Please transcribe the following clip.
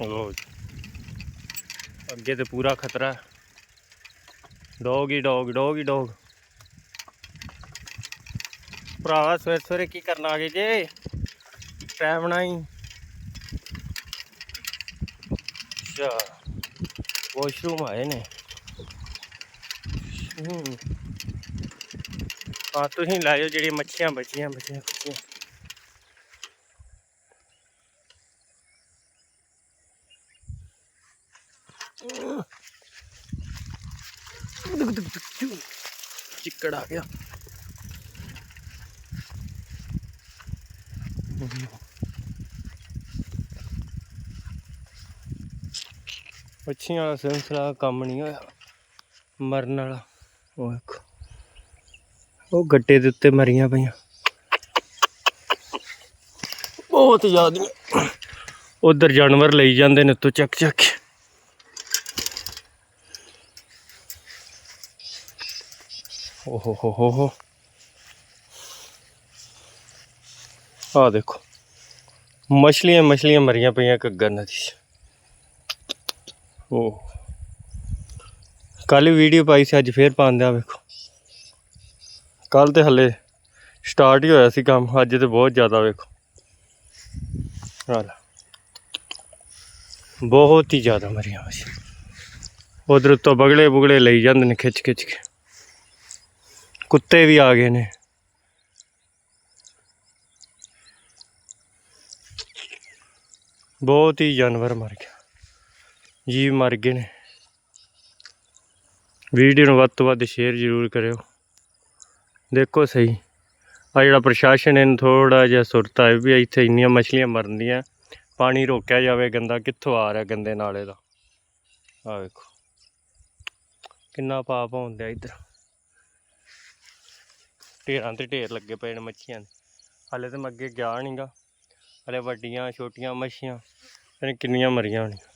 ਲੋ ਅੱਗੇ ਤੇ ਪੂਰਾ ਖਤਰਾ। ਡੌਗ ਹੀ ਡੌਗ ਡੌਗ ਹੀ ਡੌਗ। ਭਰਾਵਾ, ਸਵੇਰੇ ਸਵੇਰੇ ਕੀ ਕਰਨ ਆ ਗਏ ਜੇ? ਟਾਈਮ ਨਹੀਂ ਅੱਛਾ ਵਾਸ਼ਰੂਮ ਆਏ ਨੇ। ਹੂੰ। ਤੁਸੀਂ ਲਾਇਓ ਜਿਹੜੀਆਂ ਮੱਛੀਆਂ ਬਚੀਆਂ ਬਚੀਆਂ। ਬਚੀਆਂ ਚਿੱਕੜ ਆ ਗਿਆ। ਮੱਛੀਆਂ ਵਾਲਾ ਸਿਲਸਿਲਾ ਕੰਮ ਨਹੀਂ ਹੋਇਆ। ਮਰਨ ਵਾਲਾ। ਉਹ ਵੇਖੋ। ਉਹ ਗੱਟੇ ਦੇ ਉੱਤੇ ਮਰੀਆਂ ਪਈਆਂ। ਬਹੁਤ ਜ਼ਿਆਦਾ। ਉਧਰ ਜਾਨਵਰ ਲਈ ਜਾਂਦੇ ਨੇ ਉੱਤੋਂ ਚੱਕ ਚੱਕ ਓਹੋ ਹੋ ਹੋ ਹੋ ਆ ਦੇਖੋ। ਮਛਲੀਆਂ ਮਛਲੀਆਂ ਮਰੀਆਂ ਪਈਆਂ ਘੱਗਰ ਨਦੀ 'ਚ ਓ। ਕੱਲ ਵੀਡੀਓ ਪਾਈ ਸੀ, ਅੱਜ ਫੇਰ ਪਾਉਂਦੇ ਆ ਵੇਖੋ। ਕੱਲ ਤੇ ਹੱਲੇ ਸਟਾਰਟ ਹੀ ਹੋਇਆ ਸੀ ਕੰਮ, ਅੱਜ ਤੇ ਬਹੁਤ ਜ਼ਿਆਦਾ ਵੇਖੋ। ਆ ਬਹੁਤ ਹੀ ਜ਼ਿਆਦਾ ਮਰੀਆਂ ਹੋਈਆਂ ਉਧਰ ਤੋਂ ਬਗਲੇ ਬੁਗਲੇ ਲਈ ਜਾਂਦੇ ਨੇ ਖਿੱਚ ਖਿੱਚ ਕੇ। ਕੁੱਤੇ ਵੀ ਆ ਗਏ ਨੇ। ਬਹੁਤ ਹੀ ਜਾਨਵਰ ਮਰ ਗਿਆ। ਜੀਵ ਮਰ ਗਏ ਨੇ। ਵੀਡੀਓ ਨੂੰ ਵੱਧ ਤੋਂ ਵੱਧ ਸ਼ੇਅਰ ਜ਼ਰੂਰ ਕਰਿਓ। ਦੇਖੋ ਸਹੀ। ਆ ਜਿਹੜਾ ਪ੍ਰਸ਼ਾਸਨ ਇਹਨੂੰ ਥੋੜਾ ਜਿਹਾ ਸੁਰਤਾ ਹੈ ਵੀ ਇੱਥੇ ਇੰਨੀਆਂ ਮੱਛਲੀਆਂ ਮਰਨਦੀਆਂ ਪਾਣੀ ਰੋਕਿਆ ਜਾਵੇ ਗੰਦਾ, ਕਿੱਥੋਂ ਆ ਰਿਹਾ ਗੰਦੇ ਨਾਲੇ ਦਾ? ਆ ਵੇਖੋ। ਕਿੰਨਾ ਪਾਪ ਹੁੰਦਾ ਇੱਧਰ। ਢੇਰਾਂ ਤੇ ਢੇਰ ਲੱਗੇ ਪਏ ਨੇ ਮੱਛੀਆਂ ਦੇ। ਹਾਲੇ ਤੇ ਮੈਂ ਅੱਗੇ ਗਿਆ ਨਹੀਂਗਾ ਹਲੇ ਵੱਡੀਆਂ, ਛੋਟੀਆਂ ਮੱਛੀਆਂ ਇਹਨੇ ਕਿੰਨੀਆਂ ਮਰੀਆਂ ਹੋਣੀਆਂ।